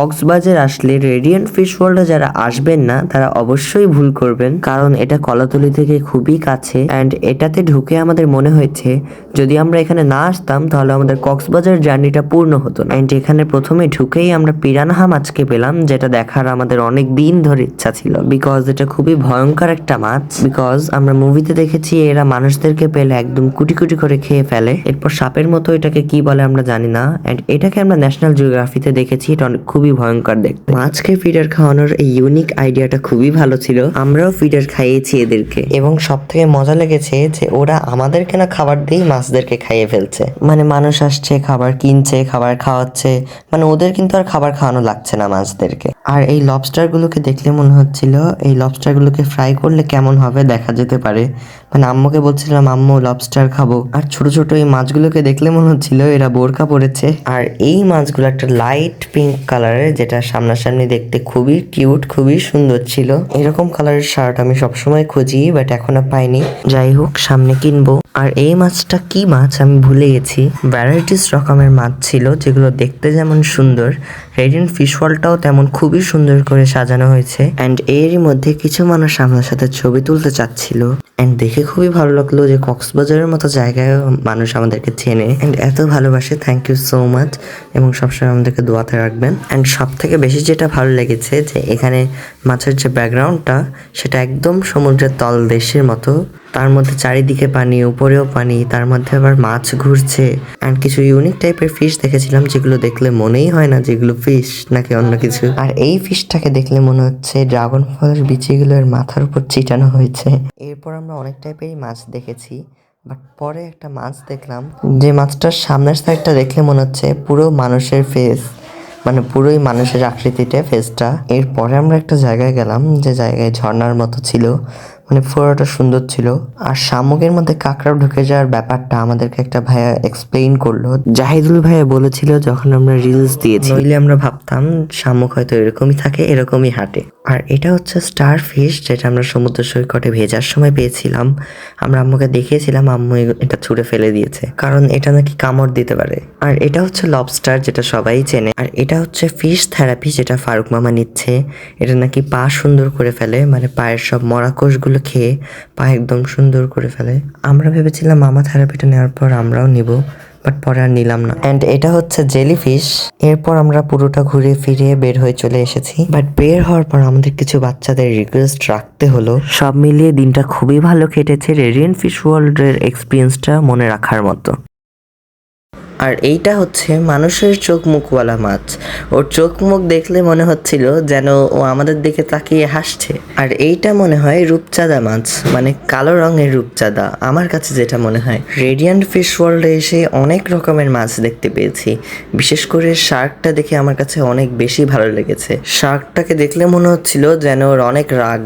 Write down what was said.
কক্সবাজার আসলে radiant fish ওয়ার্ল্ডে যারা আসবেন না, তারা অবশ্যই ভুল করবেন। কারণ এটা কলাতলি থেকে খুবই কাছে। অ্যান্ড এটাতে ঢুকে আমাদের মনে হয়েছে, যদি আমরা এখানে না আসতাম, তাহলে আমাদের কক্সবাজার জার্নিটা পূর্ণ হতো না। অ্যান্ড এখানে প্রথমে ঢুকেই আমরা পিরানহা মাছকে পেলাম, যেটা দেখার আমাদের অনেক দিন ধরে ইচ্ছা ছিল। বিকজ এটা খুবই ভয়ঙ্কর একটা মাছ। বিকজ আমরা মুভিতে দেখেছি, এরা মানুষদেরকে পেলে একদম কুটি কুটি করে খেয়ে ফেলে। এরপর সাপের মতো এটাকে কি বলে আমরা জানি না। অ্যান্ড এটাকে আমরা ন্যাশনাল জিওগ্রাফিতে দেখেছি, এটা অনেক খুবই ভয়ঙ্কর দেখতে। মাছকে ফিডার খাওয়ানোর এই ইউনিক আইডিয়াটা খুবই ভালো ছিল। আমরাও ফিডার খাইয়েছি এদেরকে। এবং সব থেকে মজা লেগেছে যে ওরা আমাদেরকে না খাবার দিয়েই মাছদেরকে খাইয়ে ফেলছে। মানে মানুষ আসছে, খাবার কিনছে, খাবার খাওয়াচ্ছে। মানে ওদের কিন্তু আর খাবার খাওয়ানো লাগছে না মাছদেরকে। আর এই লবস্টার গুলোকে দেখলে মনে হচ্ছিল, এই লবস্টার গুলোকে ফ্রাই করলে কেমন হবে দেখা যেতে পারে। মানে আম্মুকে বলছিলাম, আম্মু লবস্টার খাব। আর ছোট ছোট এই মাছগুলোকে দেখলে মনে হচ্ছিল এরা বোরকা পড়েছে আর এই মাছগুলো একটা লাইট পিঙ্ক কালারের যেটা সামনাসামনি দেখতে খুবই কিউট খুবই সুন্দর ছিল। এরকম কালারের শার্ট আমি সবসময় খুঁজি বাট এখনও পাইনি। যাই হোক, সামনে কিনবো। আর এই মাছটা কি মাছ আমি ভুলে গেছি। ভ্যারাইটিস রকমের মাছ ছিল, যেগুলো দেখতে যেমন সুন্দর রেডিয়েন্ট ফিশ ওয়ালটাও তেমন খুবই সুন্দর করে সাজানো হয়েছে অ্যান্ড এরই মধ্যে কিছু মানুষ আমার সাথে ছবি তুলতে চাচ্ছিল অ্যান্ড দেখে খুবই ভালো লাগল যে কক্সবাজারের মতো জায়গায় মানুষ আমাদেরকে চেনে অ্যান্ড এত ভালোবাসে থ্যাংক ইউ সো মাচ এবং সবসময় আমাদেরকে দোয়াতে রাখবেন অ্যান্ড সব থেকে বেশি যেটা ভালো লেগেছে যে এখানে মাছের যে ব্যাকগ্রাউন্ডটা সেটা একদম সমুদ্রের তলদেশের মতো। তার মধ্যে চারিদিকে পানি, উপরেও পানি, তার মধ্যে আবার মাছ ঘুরছে অ্যান্ড কিছু ইউনিক টাইপের ফিশ দেখেছিলাম যেগুলো দেখলে মনেই হয় না যেগুলো ফিশ নাকি অন্য কিছু? আর এই ফিশটাকে দেখলে মনে হচ্ছে ড্রাগন ফলের বিচিগুলো এর মাথার উপর চিটানো হয়েছে। এরপর আমরা অনেক টাইপেরই মাছ দেখেছি বাট পরে একটা মাছ দেখলাম। যে মাছটার সামনের সাইডটা দেখলে মনে হচ্ছে পুরো মানুষের ফেস মানে পুরোই মানুষের আকৃতিতে ফেসটা এরপরে আমরা একটা জায়গায় গেলাম যে জায়গায় ঝর্ণার মতো ছিল। মানে পুরোটা সুন্দর ছিল। আর শামুকের মধ্যে কাঁকড়া ঢুকে যাওয়ার ব্যাপারটা আমাদেরকে একটা ভাইয়া এক্সপ্লেইন করল। জাহিদুল ভাইয়া বলেছিল যখন আমরা রিলস দিয়েছি। নইলে আমরা ভাবতাম শামুক হয়তো এরকমই থাকে এরকমই হাঁটে। আর এটা হচ্ছে স্টার ফিশ যেটা আমরা সমুদ্র সৈকতে ভেজার সময় পেয়েছিলাম। আমরা আম্মুকে দেখিয়েছিলাম আম্মু এটা ছুঁড়ে ফেলে দিয়েছে। কারণ এটা নাকি কামড় দিতে পারে। আর এটা হচ্ছে লবস্টার যেটা সবাই চেনে। আর এটা হচ্ছে ফিশ থেরাপি যেটা ফারুক মামা নিচ্ছে। এটা নাকি পা সুন্দর করে ফেলে মানে পায়ের সব মরা কোষগুলো খেয়ে পা একদম সুন্দর করে ফেলে। আমরা ভেবেছিলাম মামা থেরাপিটা নেওয়ার পর আমরাও নিব, বাট পরে আর নিলাম না। অ্যান্ড এটা হচ্ছে জেলি ফিশ এরপর আমরা পুরোটা ঘুরে ফিরে বের হয়ে চলে এসেছি। বাট বের হওয়ার পর আমাদের কিছু বাচ্চাদের রিকোয়েস্ট রাখতে হলো। সব মিলিয়ে দিনটা খুবই ভালো কেটেছে রেডিয়ান ফিশ ওয়ার্ল্ডের এক্সপিরিয়েন্সটা মনে রাখার মতো। আর এইটা হচ্ছে মানুষের চোখ মুখওয়ালা মাছ। ওর চোখ মুখ দেখলে মনে হচ্ছিল যেন ও আমাদের দিকে তাকিয়ে হাসছে। আর এইটা মনে হয় রূপচাঁদা মাছ মানে কালো রঙের রূপচাঁদা। আমার কাছে যেটা মনে হয় রেডিয়ান্ট ফিশ ওয়ার্ল্ডে এসে অনেক রকমের মাছ দেখতে পেয়েছি। বিশেষ করে শার্কটা দেখে আমার কাছে অনেক বেশি ভালো লেগেছে। শার্কটাকে দেখলে মনে হচ্ছিল যেন ওর অনেক রাগ।